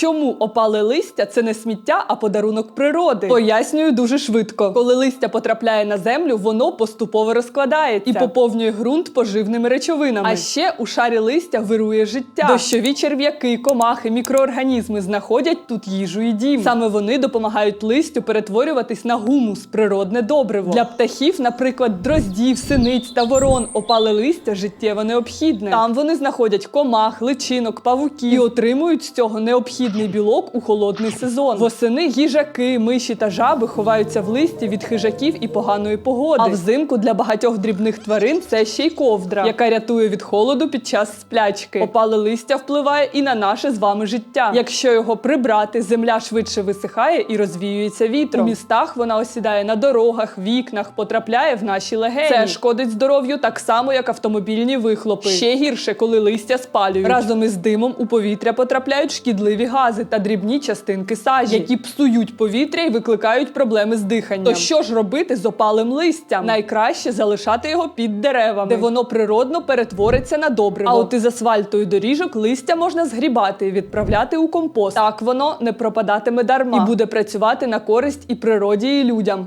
Чому опале листя це не сміття, а подарунок природи? Пояснюю дуже швидко. Коли листя потрапляє на землю, воно поступово розкладається і поповнює ґрунт поживними речовинами. А ще у шарі листя вирує життя. Дощові черв'яки, комахи, мікроорганізми знаходять тут їжу і дім. Саме вони допомагають листю перетворюватись на гумус, природне добриво. Для птахів, наприклад, дроздів, синиць та ворон, опале листя життєво необхідне. Там вони знаходять комах, личинок, павуків і отримують з цього необхідний білок у холодний сезон. Восени їжаки, миші та жаби ховаються в листі від хижаків і поганої погоди. А взимку для багатьох дрібних тварин це ще й ковдра, яка рятує від холоду під час сплячки. Опале листя впливає і на наше з вами життя. Якщо його прибрати, земля швидше висихає і розвіюється вітром. У містах вона осідає на дорогах, вікнах, потрапляє в наші легені. Це шкодить здоров'ю так само, як автомобільні вихлопи. Ще гірше, коли листя спалюють. Разом із димом у повітря потрапляють шкідливі гази та дрібні частинки сажі, які псують повітря і викликають проблеми з диханням. То що ж робити з опалим листям? Найкраще залишати його під деревами, де воно природно перетвориться на добриво. А от із асфальтою доріжок листя можна згрібати і відправляти у компост. Так воно не пропадатиме дарма і буде працювати на користь і природі, і людям.